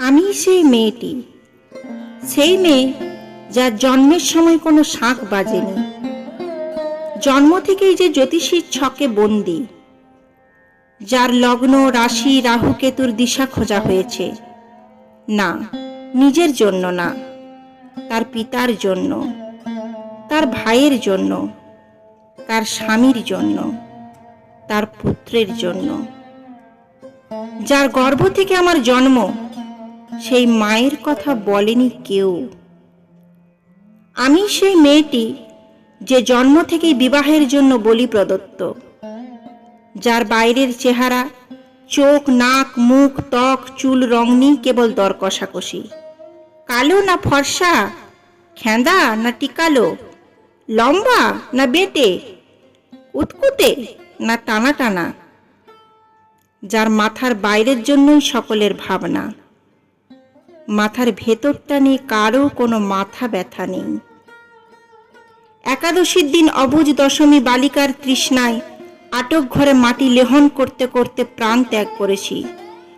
আমি সেই মেয়েটি। সেই মেয়ে যার জন্মের সময় কোনো শাঁখ বাজেনি। জন্ম থেকেই যে জ্যোতিষীর ছকে বন্দি। যার লগ্ন, রাশি, রাহু, কেতুর দিশা খোঁজা হয়েছে। না, নিজের জন্য না। তার পিতার জন্য। তার ভাইয়ের জন্য। তার স্বামীর জন্য। তার পুত্রের জন্য। যার গর্ভ থেকে আমার জন্ম সেই মায়ের কথা বলেনি কেউ। আমি সেই মেয়েটি যে জন্ম থেকেই বিবাহের জন্য বলি প্রদত্ত, যার বাইরের চেহারা, চোখ, নাক, মুখ, ত্বক, চুল, রং নেই কেবল দর কষাকষি কালো না ফর্সা? খেঁদা না টিকালো? লম্বা না বেটে? উৎকুতে না টানা টানা? যার মাথার বাইরের জন্যই সকলের ভাবনা। মাথার ভেতরটা নিয়ে কারও কোনো মাথা ব্যথা নেই। একাদশীর দিন অবুজ দশমী বালিকার তৃষ্ণায় আটক ঘরে মাটি লেহন করতে করতে প্রাণ ত্যাগ করেছি।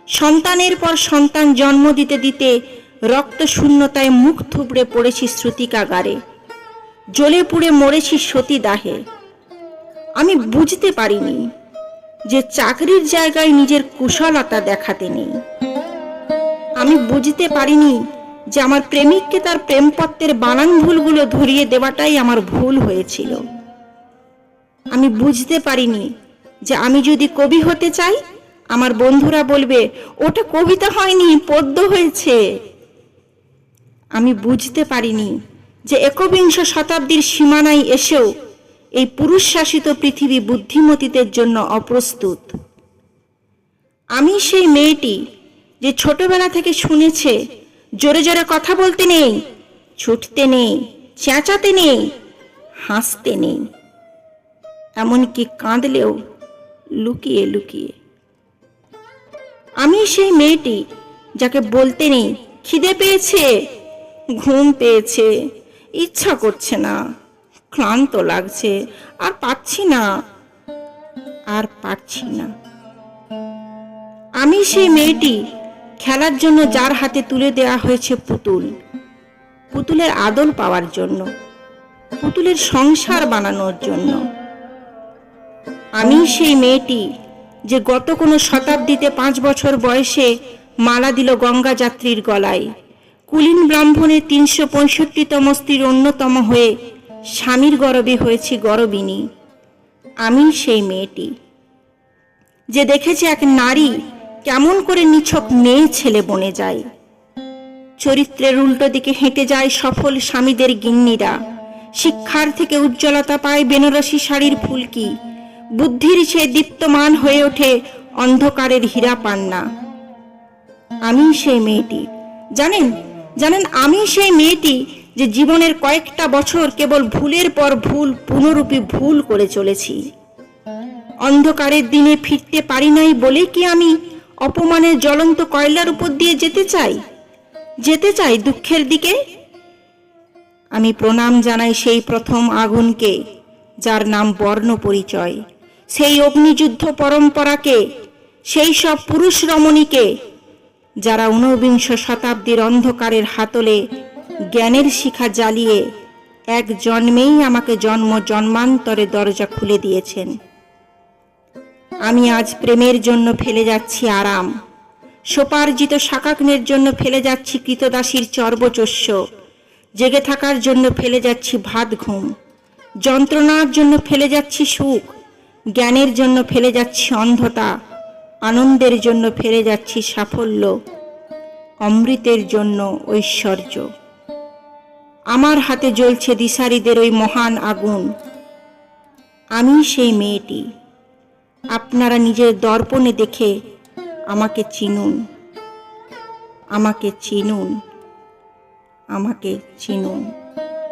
সন্তানের পর সন্তান জন্ম দিতে দিতে রক্ত শূন্যতায় মুখ থুবড়ে পড়েছি শ্রুতিকাগারে। জ্বলে পুড়ে মরেছি সতী দাহে। আমি বুঝতে পারিনি যে চাকরির জায়গায় নিজের কুশলতা দেখাতে নেই। আমি বুঝতে পারিনি যে আমার প্রেমিককে তার প্রেমপত্রের বানান ভুলগুলো ধরিয়ে দেওয়াটাই আমার ভুল হয়েছিল। আমি বুঝতে পারিনি যে আমি যদি কবি হতে চাই, আমার বন্ধুরা বলবে, ওটা কবিতা হয়নি, পদ্য হয়েছে। আমি বুঝতে পারিনি যে একবিংশ শতাব্দীর সীমানায় এসেও এই পুরুষ শাসিত পৃথিবী বুদ্ধিমতীদের জন্য অপ্রস্তুত। আমি সেই মেয়েটি যে ছোটবেলা থেকে শুনেছে, জোরে জোরে কথা বলতে নেই, ছুটতে নেই, চেঁচাতে নেই, হাসতে নেই, এমনকি কাঁদলেও লুকিয়ে লুকিয়ে। আমি সেই মেয়েটি যাকে বলতে নেই, খিদে পেয়েছে, ঘুম পেয়েছে, ইচ্ছা করছে না, ক্লান্ত লাগছে, আর পাচ্ছি না, আর পারছি না। আমি সেই মেয়েটি খেলার জন্য যার হাতে তুলে দেওয়া হয়েছে পুতুল। পুতুলের আদল পাওয়ার জন্য, পুতুলের সংসার বানানোর জন্য। আমি সেই মেয়েটি যে গত কোনো শতাব্দীতে পাঁচ বছর বয়সে মালা দিল গঙ্গা যাত্রীর গলায়। কুলীন ব্রাহ্মণের তিনশো পঁয়ষট্টিতম স্ত্রীর অন্যতম হয়ে স্বামীর গরবে হয়েছি গরবিনী। আমি সেই মেয়েটি। যে দেখেছে এক নারী কেমন করে নিছক মেয়ে ছেলে বনে যায়। চরিত্রের উল্টো দিকে হেঁটে যায় সফল স্বামীদের গিন্নিরা। শিক্ষার থেকে উজ্জ্বলতা পায় বেনারসি শাড়ির ফুলকি। বুদ্ধির সে দীপ্তমান হয়ে ওঠে অন্ধকারের হীরা পান্না আমি সেই মেয়েটি। জানেন জানেন, আমি সেই মেয়েটি যে জীবনের কয়েকটা বছর কেবল ভুলের পর ভুল পুনরূপী ভুল করে চলেছি। অন্ধকারের দিনে ফিরতে পারি নাই বলে কি আমি অপমানের জ্বলন্ত কয়লার উপর দিয়ে যেতে চাই? যেতে চাই দুঃখের দিকে? আমি প্রণাম জানাই সেই প্রথম আগুনকে, যার নাম বর্ণ পরিচয় সেই অগ্নিযুদ্ধ পরম্পরাকে, সেই সব পুরুষ রমণীকে, যারা ঊনবিংশ শতাব্দীর অন্ধকারের হাতলে জ্ঞানের শিখা জ্বালিয়ে এক জন্মেই আমাকে জন্ম জন্মান্তরে দরজা খুলে দিয়েছেন। আমি আজ প্রেমের জন্য ফেলে যাচ্ছি আরাম। সোপার্জিত শাকাগ্নের জন্য ফেলে যাচ্ছি কৃতদাসীর চর্বচস্য। জেগে থাকার জন্য ফেলে যাচ্ছি ভাত ঘুম। যন্ত্রণার জন্য ফেলে যাচ্ছি সুখ। জ্ঞানের জন্য ফেলে যাচ্ছি অন্ধতা। আনন্দের জন্য ফেলে যাচ্ছি সাফল্য। অমৃতের জন্য ঐশ্বর্য। আমার হাতে জ্বলছে দিশারিদের ওই মহান আগুন। আমি সেই মেয়েটি। আপনারা নিজের দর্পণে দেখে আমাকে চিনুন। আমাকে চিনুন। আমাকে চিনুন।